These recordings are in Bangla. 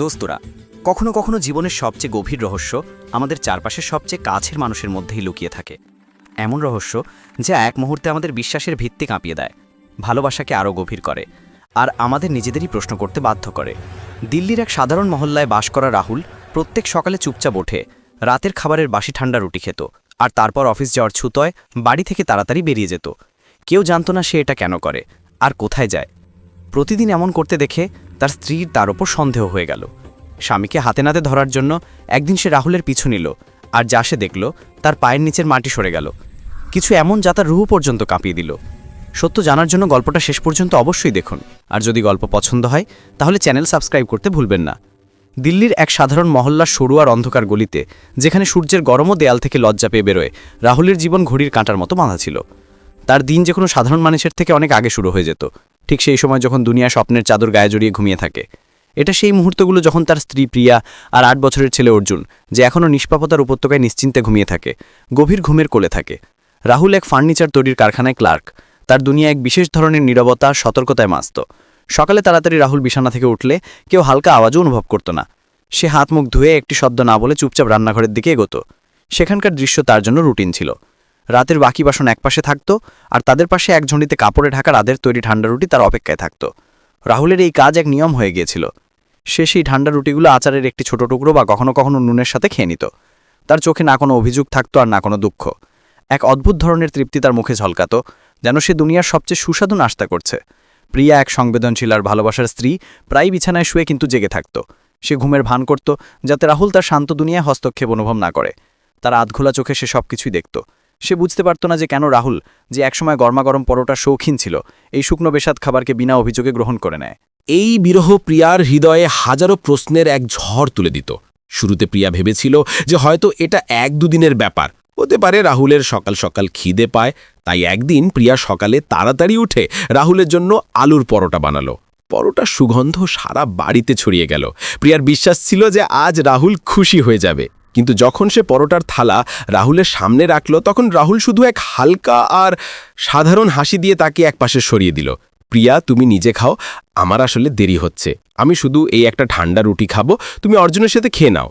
দোস্তরা, কখনো কখনো জীবনের সবচেয়ে গভীর রহস্য আমাদের চারপাশের সবচেয়ে কাছের মানুষের মধ্যেই লুকিয়ে থাকে। এমন রহস্য যা এক মুহূর্তে আমাদের বিশ্বাসের ভিত্তি কাঁপিয়ে দেয়, ভালোবাসাকে আরও গভীর করে, আর আমাদের নিজেদেরই প্রশ্ন করতে বাধ্য করে। দিল্লির এক সাধারণ মহল্লায় বাস করা রাহুল প্রত্যেক সকালে চুপচাপ ওঠে, রাতের খাবারের বাসি ঠান্ডা রুটি খেত, আর তারপর অফিস যাওয়ার ছুতোয় বাড়ি থেকে তাড়াতাড়ি বেরিয়ে যেত। কেউ জানতো না সে এটা কেন করে, আর কোথায় যায়। প্রতিদিন এমন করতে দেখে তার স্ত্রীর তার ওপর সন্দেহ হয়ে গেল। স্বামীকে হাতে নাতে ধরার জন্য একদিন সে রাহুলের পিছু নিল, আর যা সে দেখল তার পায়ের নিচের মাটি সরে গেল। কিছু এমন যা তার রুহ পর্যন্ত কাঁপিয়ে দিল। সত্য জানার জন্য গল্পটা শেষ পর্যন্ত অবশ্যই দেখুন। আর যদি গল্প পছন্দ হয়, তাহলে চ্যানেল সাবস্ক্রাইব করতে ভুলবেন না। দিল্লির এক সাধারণ মহল্লার সরু আর অন্ধকার গলিতে, যেখানে সূর্যের গরমও দেয়াল থেকে লজ্জা পেয়ে বেরোয়, রাহুলের জীবন ঘড়ির কাঁটার মতো বাঁধা ছিল। তার দিন যে কোনো সাধারণ মানুষের থেকে অনেক আগে শুরু হয়ে যেত। ঠিক সেই সময় যখন দুনিয়া স্বপ্নের চাদর গায়ে জড়িয়ে ঘুমিয়ে থাকে। এটা সেই মুহূর্তগুলো যখন তার স্ত্রী প্রিয়া আর আট বছরের ছেলে অর্জুন, যে এখনও নিষ্পাপতার উপত্যকায় নিশ্চিন্তে ঘুমিয়ে থাকে, গভীর ঘুমের কোলে থাকে। রাহুল এক ফার্নিচার তৈরির কারখানায় ক্লার্ক। তার দুনিয়া এক বিশেষ ধরনের নীরবতা, সতর্কতায় মাস্ত। সকালে তাড়াতাড়ি রাহুল বিছানা থেকে উঠলে কেউ হালকা আওয়াজও অনুভব করত না। সে হাত মুখ ধুয়ে একটি শব্দ না বলে চুপচাপ রান্নাঘরের দিকে এগোত। সেখানকার দৃশ্য তার জন্য রুটিন ছিল। রাতের বাকি বাসন একপাশে থাকত আর তাদের পাশে এক ঝন্ডিতে কাপড়ে ঢাকা রাদের তৈরি ঠান্ডা রুটি তার অপেক্ষায় থাকত। রাহুলের এই কাজ এক নিয়ম হয়ে গিয়েছিল। সে সেই ঠান্ডা রুটিগুলো আচারের একটি ছোট টুকরো বা কখনো কখনো নুনের সাথে খেয়ে নিত। তার চোখে না কোনো অভিযোগ থাকতো আর না কোনো দুঃখ। এক অদ্ভুত ধরনের তৃপ্তি তার মুখে ঝলকাত, যেন সে দুনিয়ার সবচেয়ে সুস্বাদু নাস্তা করছে। প্রিয়া এক সংবেদনশীল আর ভালোবাসার স্ত্রী প্রায় বিছানায় শুয়ে কিন্তু জেগে থাকত। সে ঘুমের ভান করত, যাতে রাহুল তার শান্ত দুনিয়ায় হস্তক্ষেপ অনুভব না করে। তার আধঘোলা চোখে সে সব কিছুই দেখত। সে বুঝতে পারত না যে কেন রাহুল যে একসময় গরমাগরম পরোটা শৌখিন ছিল, এই শুকনো বেসাদ খাবারকে বিনা অভিযোগে গ্রহণ করে নেয়। এই বিরহ প্রিয়ার হৃদয়ে হাজারো প্রশ্নের এক ঝড় তুলে দিত। শুরুতে প্রিয়া ভেবেছিল যে হয়তো এটা এক দুদিনের ব্যাপার। হতে পারে রাহুলের সকাল সকাল খিদে পায়, তাই একদিন প্রিয়া সকালে তাড়াতাড়ি উঠে রাহুলের জন্য আলুর পরোটা বানালো। পরোটার সুগন্ধ সারা বাড়িতে ছড়িয়ে গেল। প্রিয়ার বিশ্বাস ছিল যে আজ রাহুল খুশি হয়ে যাবে। কিন্তু যখন সে পরোটার থালা রাহুলের সামনে রাখল, তখন রাহুল শুধু এক হালকা আর সাধারণ হাসি দিয়ে তাকে একপাশে সরিয়ে দিল। প্রিয়া, তুমি নিজে খাও, আমার আসলে দেরি হচ্ছে। আমি শুধু এই একটা ঠান্ডা রুটি খাব, তুমি অর্জুনের সাথে খেয়ে নাও।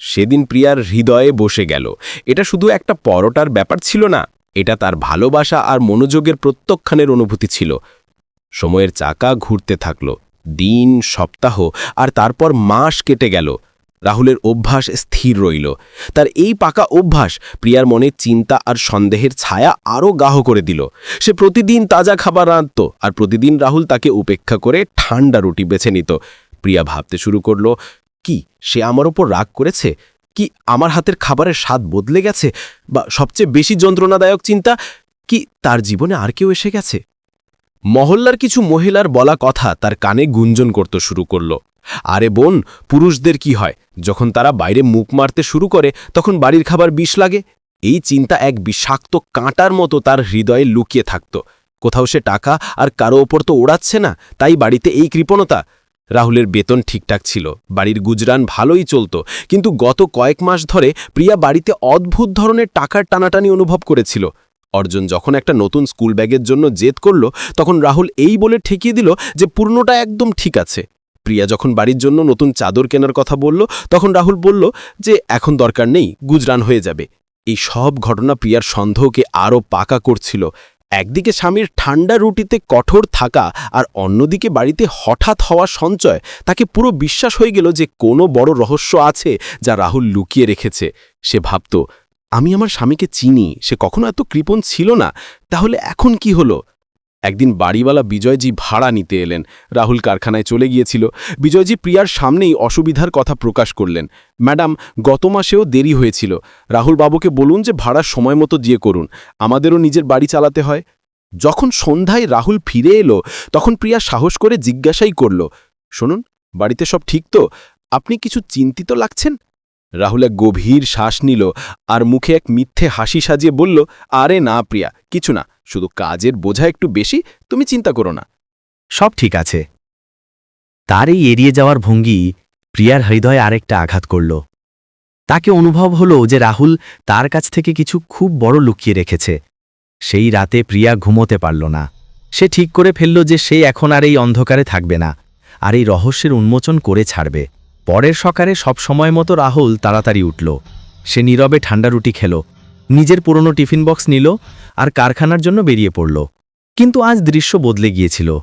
সেদিন প্রিয়ার হৃদয়ে বসে গেল। এটা শুধু একটা পরোটার ব্যাপার ছিল না, এটা তার ভালোবাসা আর মনোযোগের প্রত্যক্ষণের অনুভূতি ছিল। সময়ের চাকা ঘুরতে থাকল, দিন, সপ্তাহ, আর তারপর মাস কেটে গেল। রাহুলের অভ্যাস স্থির রইল। তার এই পাকা অভ্যাস প্রিয়ার মনে চিন্তা আর সন্দেহের ছায়া আরও গাহ করে দিল। সে প্রতিদিন তাজা খাবার রাঁধত আর প্রতিদিন রাহুল তাকে উপেক্ষা করে ঠান্ডা রুটি বেছে নিত। প্রিয়া ভাবতে শুরু করল, কি সে আমার ওপর রাগ করেছে? কি আমার হাতের খাবারের স্বাদ বদলে গেছে? বা সবচেয়ে বেশি যন্ত্রণাদায়ক চিন্তা, কি তার জীবনে আর কেউ এসে গেছে? মহল্লার কিছু মহিলার বলা কথা তার কানে গুঞ্জন করতে শুরু করল। আরে বোন, পুরুষদের কি হয়? যখন তারা বাইরে মুখ মারতে শুরু করে, তখন বাড়ির খাবার বিষ লাগে। এই চিন্তা এক বিষাক্ত কাঁটার মতো তার হৃদয়ে লুকিয়ে থাকত। কোথাও সে টাকা আর কারও ওপর তো ওড়াচ্ছে না, তাই বাড়িতে এই কৃপণতা। রাহুলের বেতন ঠিকঠাক ছিল, বাড়ির গুজরান ভালোই চলত, কিন্তু গত কয়েক মাস ধরে প্রিয়া বাড়িতে অদ্ভুত ধরনের টাকার টানাটানি অনুভব করেছিল। অর্জুন যখন একটা নতুন স্কুল ব্যাগের জন্য জেদ করল, তখন রাহুল এই বলে ঠেকিয়ে দিল যে পূর্ণটা একদম ঠিক আছে। প্রিয়া যখন বাড়ির জন্য নতুন চাদর কেনার কথা বলল, তখন রাহুল বলল যে, এখন দরকার নেই, গুজরান হয়ে যাবে। এই সব ঘটনা প্রিয়ার সন্দেহকে আরও পাকা করছিল। একদিকে স্বামীর ঠান্ডা রুটিতে কঠোর থাকা আর অন্যদিকে বাড়িতে হঠাৎ হওয়া সঞ্চয়, তাকে পুরো বিশ্বাস হয়ে গেল যে কোনো বড় রহস্য আছে যা রাহুল লুকিয়ে রেখেছে। সে ভাবত, আমি আমার স্বামীকে চিনি, সে কখনো এত কৃপণ ছিল না, তাহলে এখন কি হলো? একদিন বাড়িওয়ালা বিজয়জি ভাড়া নিতে এলেন। রাহুল কারখানায় চলে গিয়েছিল। বিজয়জি প্রিয়ার সামনেই অসুবিধার কথা প্রকাশ করলেন। ম্যাডাম, গত মাসেও দেরি হয়েছিল। রাহুল বাবুকে বলুন যে ভাড়া সময় মতো দিয়ে করুন। আমাদেরও নিজের বাড়ি চালাতে হয়। যখন সন্ধ্যায় রাহুল ফিরে এলো, তখন প্রিয়া সাহস করে জিজ্ঞাসাই করল, শুনুন, বাড়িতে সব ঠিক তো? আপনি কিছু চিন্তিত লাগছেন? রাহুল এক গভীর শ্বাস নিল আর মুখে এক মিথ্যে হাসি সাজিয়ে বলল, আরে না, প্রিয়া, কিছু না। শুধু কাজের বোঝা একটু বেশি, তুমি চিন্তা করো না। সব ঠিক আছে। তার এই এড়িয়ে যাওয়ার ভঙ্গি প্রিয়ার হৃদয়ে আরেকটা আঘাত করল। তাকে অনুভব হলো যে রাহুল তার কাছ থেকে কিছু খুব বড় লুকিয়ে রেখেছে। সেই রাতে প্রিয়া ঘুমোতে পারল না। সে ঠিক করে ফেলল যে সে এখন আর এই অন্ধকারে থাকবে না, আর এই রহস্যের উন্মোচন করে ছাড়বে। পরের সকালে সব সময় মতো রাহুল তাড়াতাড়ি উঠল। সে নীরবে ঠান্ডা রুটি খেল। নিজের পুরনো টিফিন বক্স নিল আর কারখানার জন্য বেরিয়ে পড়ল। কিন্তু আজ দৃশ্য বদলে গিয়েছিল।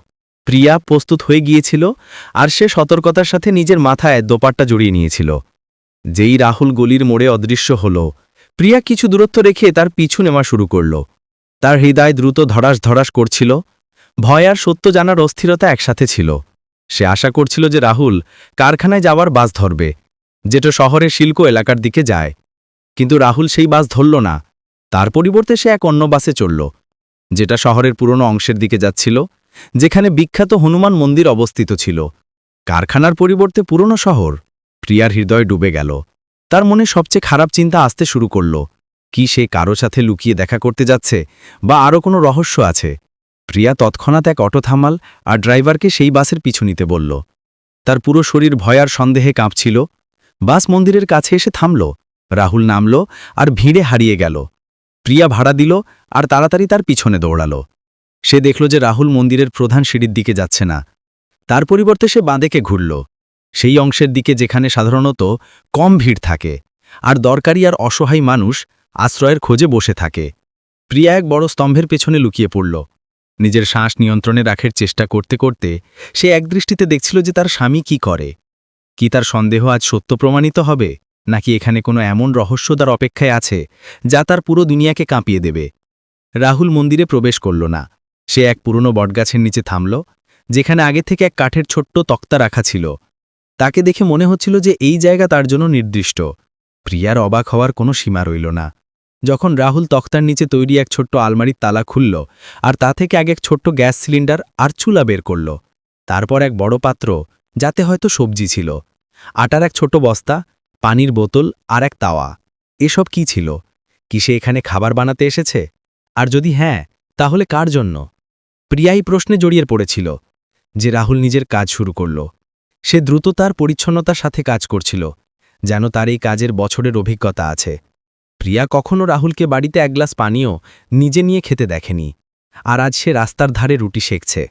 প্রিয়া প্রস্তুত হয়ে গিয়েছিল আর সে সতর্কতার সাথে নিজের মাথায় দোপাট্টা জড়িয়ে নিয়েছিল। যেই রাহুল গলির মোড়ে অদৃশ্য হল, প্রিয়া কিছু দূরত্ব রেখে তার পিছু নেওয়া শুরু করল। তার হৃদয় দ্রুত ধরাস ধরাস করছিল, ভয় আর সত্য জানার অস্থিরতা একসাথে ছিল। সে আশা করছিল যে রাহুল কারখানায় যাওয়ার বাস ধরবে, যেটা শহরের শিল্প এলাকার দিকে যায়। কিন্তু রাহুল সেই বাস ধরল না। তার পরিবর্তে সে এক অন্য বাসে চলল যেটা শহরের পুরনো অংশের দিকে যাচ্ছিল, যেখানে বিখ্যাত হনুমান মন্দির অবস্থিত ছিল। কারখানার পরিবর্তে পুরনো শহর, প্রিয়ার হৃদয় ডুবে গেল। তার মনে সবচেয়ে খারাপ চিন্তা আসতে শুরু করল, কি সে কারও সাথে লুকিয়ে দেখা করতে যাচ্ছে, বা আরও কোনো রহস্য আছে? প্রিয়া তৎক্ষণাৎ এক অটো থামাল আর ড্রাইভারকে সেই বাসের পিছু নিতে বলল। তার পুরো শরীর ভয়ার সন্দেহে কাঁপছিল। বাস মন্দিরের কাছে এসে থামল। রাহুল নামল আর ভিড়ে হারিয়ে গেল। প্রিয়া ভাড়া দিল আর তাড়াতাড়ি তার পিছনে দৌড়াল। সে দেখল যে রাহুল মন্দিরের প্রধান সিঁড়ির দিকে যাচ্ছে না। তার পরিবর্তে সে বাঁদেকে ঘুরল। সেই অংশের দিকে যেখানে সাধারণত কম ভিড় থাকে আর দরকারি আর অসহায় মানুষ আশ্রয়ের খোঁজে বসে থাকে। প্রিয়া এক বড় স্তম্ভের পেছনে লুকিয়ে পড়ল। নিজের শ্বাস নিয়ন্ত্রণে রাখার চেষ্টা করতে করতে সে একদৃষ্টিতে দেখছিল যে তার স্বামী কি করে। কি তার সন্দেহ আজ সত্য প্রমাণিত হবে? নাকি এখানে কোনো এমন রহস্য তার অপেক্ষায় আছে, যা তার পুরো দুনিয়াকে কাঁপিয়ে দেবে? রাহুল মন্দিরে প্রবেশ করল না। সে এক পুরনো বটগাছের নিচে থামল, যেখানে আগে থেকে এক কাঠের ছোট্ট তক্তা রাখা ছিল। তাকে দেখে মনে হচ্ছিল যে এই জায়গা তার জন্য নির্দিষ্ট। প্রিয়ার অবাক হওয়ার কোনো সীমা রইল না। যখন রাহুল তক্তার নিচে তৈরি এক ছোট্ট আলমারির তালা খুলল, আর তা থেকে আগে এক ছোট্ট গ্যাস সিলিন্ডার আর চুলা বের করল। তারপর এক বড় পাত্র, যাতে হয়তো সবজি ছিল। আটার এক ছোট বস্তা পানির বোতল আর এক তাওয়া। এসব কি ছিল? কি সে এখানে খাবার বানাতে এসেছে? আর যদি হ্যাঁ তাহলে কার জন্য? প্রিয়াই প্রশ্নে জড়িয়ে পড়েছিল যে রাহুল নিজের কাজ শুরু করল। সে দ্রুত তার পরিচ্ছন্নতার সাথে কাজ করছিল, যেন তার এই কাজের বছরের অভিজ্ঞতা আছে। প্রিয়া কখনও রাহুলকে বাড়িতে এক গ্লাস পানীয় নিজে নিয়ে খেতে দেখেনি, আর আজ সে রাস্তার ধারে রুটি শেখছে।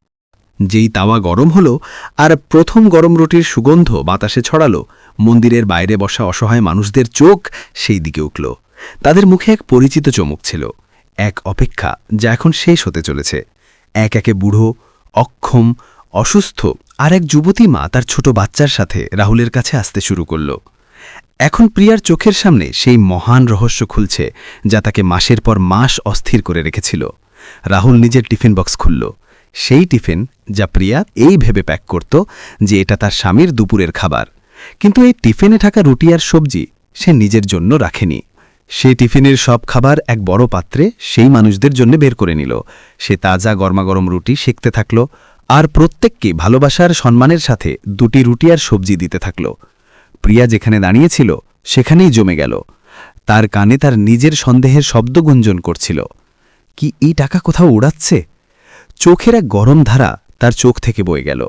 যেই তাওয়া গরম হলো, আর প্রথম গরম রুটির সুগন্ধ বাতাসে ছড়ালো মন্দিরের বাইরে বসা অসহায় মানুষদের চোখ সেই দিকে উঠল। তাদের মুখে এক পরিচিত চমক ছিল, এক অপেক্ষা যা এখন শেষ হতে চলেছে। এক একে বুড়ো, অক্ষম, অসুস্থ আর এক যুবতী মা তার ছোট বাচ্চার সাথে রাহুলের কাছে আসতে শুরু করল। এখন প্রিয়ার চোখের সামনে সেই মহান রহস্য খুলছে যা তাকে মাসের পর মাস অস্থির করে রেখেছিল। রাহুল নিজের টিফিন বক্স খুলল। সেই টিফিন যা প্রিয়া এই ভেবে প্যাক করত যে এটা তার স্বামীর দুপুরের খাবার। কিন্তু এই টিফিনে থাকা রুটি আর সবজি সে নিজের জন্য রাখেনি। সে টিফিনের সব খাবার এক বড় পাত্রে সেই মানুষদের জন্য বের করে নিল। সে তাজা গরমাগরম রুটি শিখতে থাকল আর প্রত্যেককে ভালোবাসার সম্মানের সাথে দুটি রুটি আর সবজি দিতে থাকল। প্রিয়া যেখানে দাঁড়িয়েছিল, সেখানেই জমে গেল। তার কানে তার নিজের সন্দেহের শব্দ গুঞ্জন করছিল। কি এই টাকা কোথাও উড়াচ্ছে? চোখের এক গরম ধারা তার চোখ থেকে বয়ে গেল।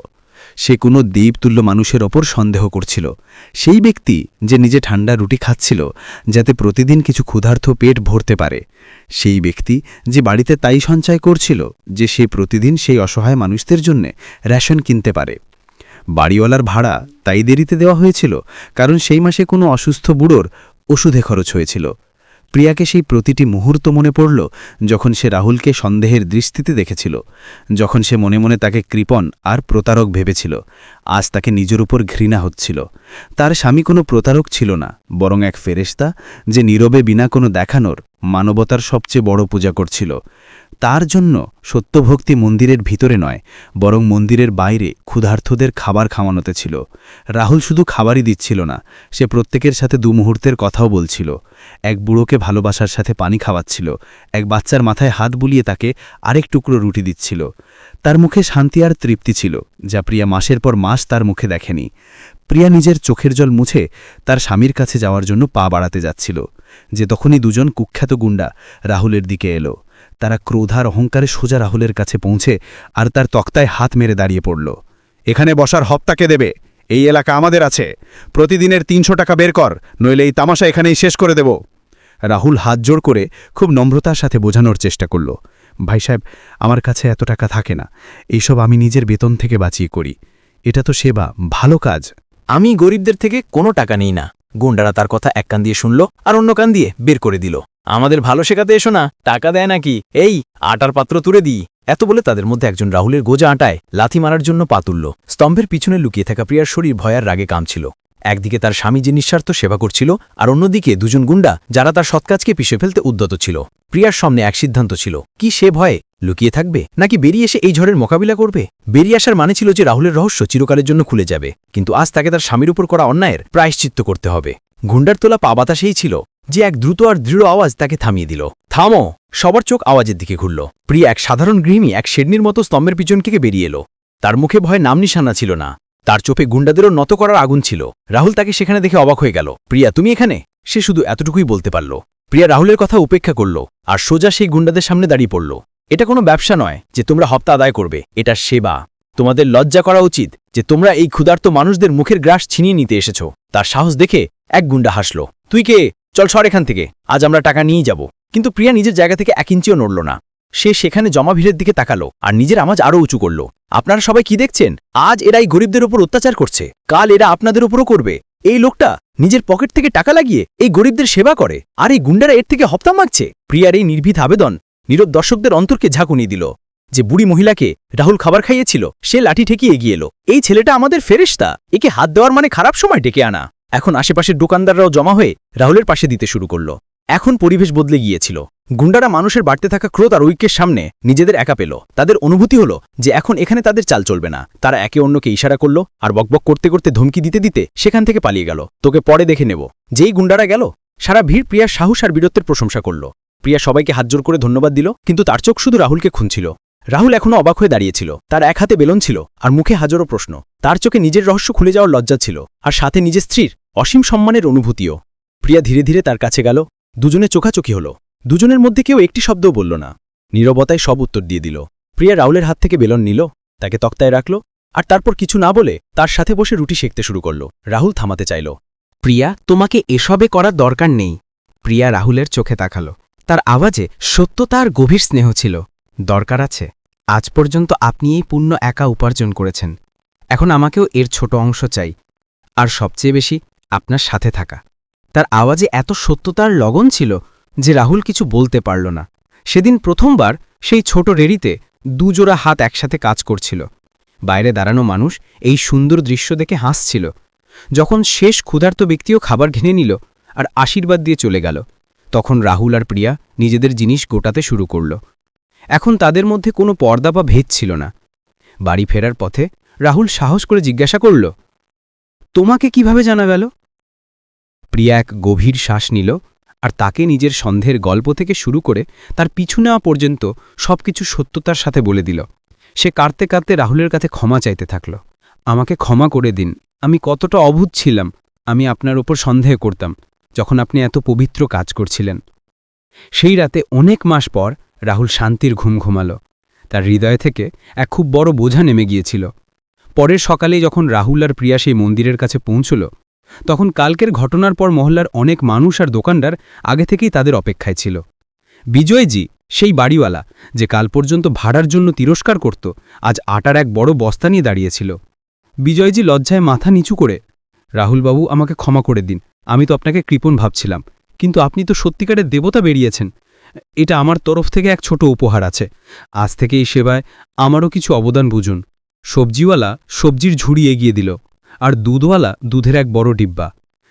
সে কোনো দ্বীপতুল্য মানুষের ওপর সন্দেহ করছিল। সেই ব্যক্তি যে নিজে ঠান্ডা রুটি খাচ্ছিল, যাতে প্রতিদিন কিছু ক্ষুধার্থ পেট ভরতে পারে। সেই ব্যক্তি যে বাড়িতে তাই সঞ্চয় করছিল, যে সে প্রতিদিন সেই অসহায় মানুষদের জন্য রেশন কিনতে পারে। বাড়িওয়ালার ভাড়া তাই দেরিতে দেওয়া হয়েছিল, কারণ সেই মাসে কোনো অসুস্থ বুড়োর ওষুধে খরচ হয়েছিল। প্রিয়াকে সেই প্রতিটি মুহূর্ত মনে পড়ল যখন সে রাহুলকে সন্দেহের দৃষ্টিতে দেখেছিল, যখন সে মনে মনে তাকে কৃপণ আর প্রতারক ভেবেছিল। আজ তাকে নিজের উপর ঘৃণা হচ্ছিল। তার স্বামী কোনো প্রতারক ছিল না, বরং এক ফেরেশতা যে নীরবে বিনা কোনো দেখানোর মানবতার সবচেয়ে বড় পূজা করছিল। তার জন্য সত্যভক্তি মন্দিরের ভিতরে নয়, বরং মন্দিরের বাইরে ক্ষুধার্থদের খাবার খাওয়ানোতে ছিল। রাহুল শুধু খাবারই দিচ্ছিল না, সে প্রত্যেকের সাথে দু মুহূর্তের কথাও বলছিল। এক বুড়োকে ভালোবাসার সাথে পানি খাওয়াচ্ছিল। এক বাচ্চার মাথায় হাত বুলিয়ে তাকে আরেক টুকরো রুটি দিচ্ছিল। তার মুখে শান্তি আর তৃপ্তি ছিল, যা প্রিয়া মাসের পর মাস তার মুখে দেখেনি। প্রিয়া নিজের চোখের জল মুছে তার স্বামীর কাছে যাওয়ার জন্য পা বাড়াতে যাচ্ছিল। যে তখনই দুজন কুখ্যাত গুন্ডা রাহুলের দিকে এলো। তারা ক্রোধার অহংকারে সোজা রাহুলের কাছে পৌঁছে আর তার তক্তায় হাত মেরে দাঁড়িয়ে পড়ল। এখানে বসার হপ্তাকে দেবে। এই এলাকা আমাদের আছে। প্রতিদিনের তিনশো টাকা বের কর, নইলে এই তামাশা এখানেই শেষ করে দেব। রাহুল হাত জোড় করে খুব নম্রতার সাথে বোঝানোর চেষ্টা করল। ভাই সাহেব, আমার কাছে এত টাকা থাকে না। এইসব আমি নিজের বেতন থেকে বাঁচিয়ে করি। এটা তো সেবা, ভালো কাজ। আমি গরিবদের থেকে কোনো টাকা নেই না। গুন্ডারা তার কথা এক কান দিয়ে শুনল আর অন্য কান দিয়ে বের করে দিল। আমাদের ভালো শেখাতে এসো না, টাকা দেয় নাকি? এই, আটার পাত্র তুলে দিই। এত বলে তাদের মধ্যে একজন রাহুলের গোজা আটায় লাথি মারার জন্য পা তুলল। স্তম্ভের পিছনে লুকিয়ে থাকা প্রিয়ার শরীর ভয়ার রাগে কামছিল একদিকে তার স্বামী যে নিঃস্বার্থ সেবা করছিল, আর অন্যদিকে দুজন গুন্ডা যারা তার সৎকাজকে পিষে ফেলতে উদ্যত ছিল। প্রিয়ার সামনে এক সিদ্ধান্ত ছিল। কি সে ভয়ে লুকিয়ে থাকবে, নাকি বেরিয়ে এসে এই ঝড়ের মোকাবিলা করবে? বেরিয়ে আসার মানে ছিল যে রাহুলের রহস্য চিরকালের জন্য খুলে যাবে, কিন্তু আজ তাকে তার স্বামীর উপর করা অন্যায়ের প্রায়শ্চিত্ত করতে হবে। গুন্ডার তোলা পা বাতাসেই ছিল। যে এক দ্রুত আর দৃঢ় আওয়াজ তাকে থামিয়ে দিল। থামো! সবার চোখ আওয়াজের দিকে ঘুরল। প্রিয়া এক সাধারণ গৃহিণী এক শেডনির মতো স্তম্ভের পিছন থেকে বেরিয়ে এলো। তার মুখে ভয় নাম নিশানা ছিল না। তার চোখে গুন্ডাদেরও নত করার আগুন ছিল। রাহুল তাকে সেখানে দেখে অবাক হয়ে গেল। প্রিয়া, তুমি এখানে? সে শুধু এতটুকুই বলতে পারল। প্রিয়া রাহুলের কথা উপেক্ষা করল আর সোজা সেই গুন্ডাদের সামনে দাঁড়িয়ে পড়ল। এটা কোনো ব্যবসা নয় যে তোমরা হপ্তা আদায় করবে, এটা সেবা। তোমাদের লজ্জা করা উচিত যে তোমরা এই ক্ষুধার্ত মানুষদের মুখের গ্রাস ছিনিয়ে নিতে এসেছ। তার সাহস দেখে এক গুন্ডা হাসল। তুই কে? চল সর এখান থেকে, আজ আমরা টাকা নিয়ে যাব। কিন্তু প্রিয়া নিজের জায়গা থেকে এক ইঞ্চিও নড়ল না। সে সেখানে জমা ভিড়ের দিকে তাকালো আর নিজের আমাজ আরও উঁচু করল। আপনারা সবাই কি দেখছেন? আজ এরাই গরিবদের উপর অত্যাচার করছে। কাল এরা আপনাদের উপরও করবে। এই লোকটা নিজের পকেট থেকে টাকা লাগিয়ে এই গরিবদের সেবা করে। আর এই গুন্ডারা এর থেকে হপ্তা মাগছে। প্রিয়ার এই নির্ভীত আবেদন নীরব দর্শকদের অন্তরকে ঝাঁকুনি দিল। যে বুড়ি মহিলাকে রাহুল খাবার খাইয়েছিল, সে লাঠি ঠেকিয়ে এগিয়ে এলো। এই ছেলেটা আমাদের ফেরেশতা। একে হাত দেওয়ার মানে খারাপ সময় ডেকে আনা। এখন আশেপাশের দোকানদাররাও জমা হয়ে রাহুলের পাশে দিতে শুরু করল। এখন পরিবেশ বদলে গিয়েছিল। গুন্ডারা মানুষের বাড়তে থাকা ক্রোধ আর ঐক্যের সামনে নিজেদের একা পেল। তাদের অনুভূতি হলো যে এখন এখানে তাদের চাল চলবে না। তারা একে অন্যকে ইশারা করল আর বকবক করতে করতে ধমকি দিতে দিতে সেখান থেকে পালিয়ে গেল। তোকে পরে দেখে নেব। যেই গুন্ডারা গেল, সারা ভিড় প্রিয়ার সাহস আর বীরত্বের প্রশংসা করল। প্রিয়া সবাইকে হাতজোর করে ধন্যবাদ দিল, কিন্তু তার চোখ শুধু রাহুলকে খুনছিল। রাহুল এখনও অবাক হয়ে দাঁড়িয়েছিল। তার এক হাতে বেলন ছিল আর মুখে হাজারো প্রশ্ন। তার চোখে নিজের রহস্য খুলে যাওয়ার লজ্জা ছিল। আর সাথে নিজের স্ত্রীর অসীম সম্মানের অনুভূতিও। প্রিয়া ধীরে ধীরে তার কাছে গেল। দুজনে চোখাচোখি হল। দুজনের মধ্যে কেউ একটি শব্দও বলল না। নীরবতায় সব উত্তর দিয়ে দিল। প্রিয়া রাহুলের হাত থেকে বেলন নিল, তাকে তক্তায় রাখল, আর তারপর কিছু না বলে তার সাথে বসে রুটি সেঁকতে শুরু করল। রাহুল থামাতে চাইল। প্রিয়া, তোমাকে এসবে করার দরকার নেই। প্রিয়া রাহুলের চোখে তাকালো। তার আওয়াজে সত্যতা আর গভীর স্নেহ ছিল। দরকার আছে। আজ পর্যন্ত আপনি এই পুণ্য একা উপার্জন করেছেন। এখন আমাকেও এর ছোট অংশ চাই। আর সবচেয়ে বেশি আপনার সাথে থাকা। তার আওয়াজে এত সত্যতার লগন ছিল যে রাহুল কিছু বলতে পারল না। সেদিন প্রথমবার সেই ছোট রেড়িতে দুজোড়া হাত একসাথে কাজ করছিল। বাইরে দাঁড়ানো মানুষ এই সুন্দর দৃশ্য দেখে হাসছিল। যখন শেষ ক্ষুধার্ত ব্যক্তিও খাবার ঘেনে নিল আর আশীর্বাদ দিয়ে চলে গেল, তখন রাহুল আর প্রিয়া নিজেদের জিনিস গোটাতে শুরু করল। এখন তাদের মধ্যে কোনো পর্দা বা ভেদ ছিল না। বাড়ি ফেরার পথে রাহুল সাহস করে জিজ্ঞাসা করল, তোমাকে কীভাবে জানা গেল? প্রিয়া এক গভীর শ্বাস নিল আর তাকে নিজের সন্ধের গল্প থেকে শুরু করে তার পিছু নেওয়া পর্যন্ত সবকিছু সত্যতার সাথে বলে দিল। সে কাঁদতে কাঁদতে রাহুলের কাছে ক্ষমা চাইতে থাকল। আমাকে ক্ষমা করে দিন। আমি কতটা অভূত ছিলাম। আমি আপনার ওপর সন্দেহ করতাম যখন আপনি এত পবিত্র কাজ করছিলেন। সেই রাতে অনেক মাস পর রাহুল শান্তির ঘুম ঘুমাল। তার হৃদয় থেকে এক খুব বড় বোঝা নেমে গিয়েছিল। পরের সকালে যখন রাহুল আর প্রিয়া সেই মন্দিরের কাছে পৌঁছল তখন কালকের ঘটনার পর মহল্লার অনেক মানুষ আর দোকানদার আগে থেকেই তাদের অপেক্ষায় ছিল। বিজয়জি, সেই বাড়িওয়ালা, যে কাল পর্যন্ত ভাড়ার জন্য তিরস্কার করত, আজ আটার এক বড় বস্তা নিয়ে দাঁড়িয়েছিল। বিজয়জি লজ্জায় মাথা নিচু করে, রাহুলবাবু, আমাকে ক্ষমা করে দিন, আমি তো আপনাকে কৃপণ ভাবছিলাম, কিন্তু আপনি তো সত্যিকারের দেবতা বেরিয়েছেন। এটা আমার তরফ থেকে এক ছোট উপহার আছে। আজ থেকে এই সেবায় আমারও কিছু অবদান বুঝুন। সবজিওয়ালা সবজির ঝুড়ি এগিয়ে দিল। আর দুধওয়ালা দুধের এক বড় ডিব্বা।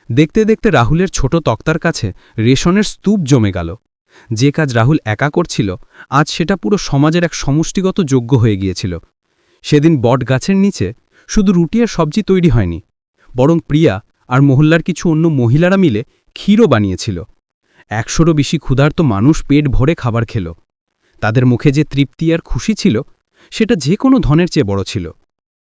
দেখতে দেখতে রাহুলের ছোট তক্তার কাছে রেশনের স্তূপ জমে গেল। যে কাজ রাহুল একা করছিল, আজ সেটা পুরো সমাজের এক সমষ্টিগত যোগ্য হয়ে গিয়েছিল। সেদিন বট গাছের নিচে শুধু রুটি আর সবজি তৈরি হয়নি, বরং প্রিয়া আর মহল্লার কিছু অন্য মহিলারা মিলে ক্ষীরও বানিয়েছিল। একশোরও বেশি ক্ষুধার্ত মানুষ পেট ভরে খাবার খেল। তাদের মুখে যে তৃপ্তি আর খুশি ছিল, সেটা যে কোনো ধনের চেয়ে বড় ছিল।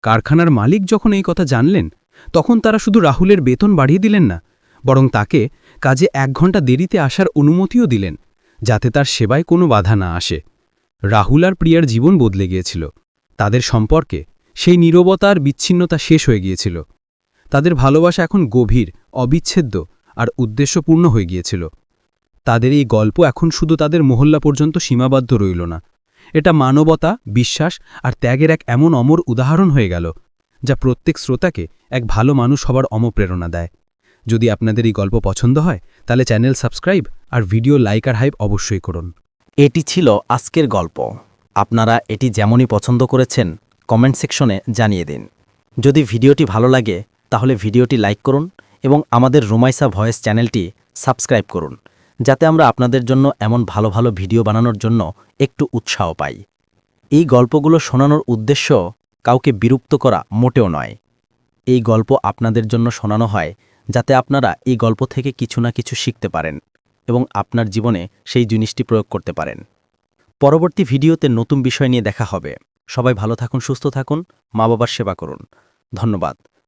কারখানার মালিক যখন এই কথা জানলেন, তখন তারা শুধু রাহুলের বেতন বাড়িয়ে দিলেন না, বরং তাকে কাজে এক ঘণ্টা দেরিতে আসার অনুমতিও দিলেন, যাতে তার সেবায় কোনো বাধা না আসে। রাহুল আর প্রিয়ার জীবন বদলে গিয়েছিল। তাদের সম্পর্কে সেই নীরবতা আর বিচ্ছিন্নতা শেষ হয়ে গিয়েছিল। তাদের ভালোবাসা এখন গভীর, অবিচ্ছেদ্য আর উদ্দেশ্যপূর্ণ হয়ে গিয়েছিল। তাদের এই গল্প এখন শুধু তাদের মহল্লা পর্যন্ত সীমাবদ্ধ রইল না। এটা মানবতা, বিশ্বাস আর ত্যাগের এক এমন অমর উদাহরণ হয়ে গেল, যা প্রত্যেক শ্রোতাকে এক ভালো মানুষ হবার অমপ্রেরণা দেয়। যদি আপনাদের এই গল্প পছন্দ হয়, তাহলে চ্যানেল সাবস্ক্রাইব আর ভিডিও লাইক আর হাইপ অবশ্যই করুন। এটি ছিল আজকের গল্প। আপনারা এটি যেমনই পছন্দ করেছেন, কমেন্ট সেকশনে জানিয়ে দিন। যদি ভিডিওটি ভালো লাগে, তাহলে ভিডিওটি লাইক করুন এবং আমাদের রুমাইসা ভয়েস চ্যানেলটি সাবস্ক্রাইব করুন। যাতে আমরা আপনাদের জন্য এমন ভালো ভালো ভিডিও বানানোর জন্য একটু উৎসাহ পাই। এই গল্পগুলো শোনানোর উদ্দেশ্য কাউকে বিরক্ত করা মোটেও নয়। এই গল্প আপনাদের জন্য শোনানো হয় যাতে আপনারা এই গল্প থেকে কিছু না কিছু শিখতে পারেন এবং আপনার জীবনে সেই জিনিসটি প্রয়োগ করতে পারেন। পরবর্তী ভিডিওতে নতুন বিষয় নিয়ে দেখা হবে। সবাই ভালো থাকুন, সুস্থ থাকুন মা বাবার সেবা করুন। ধন্যবাদ।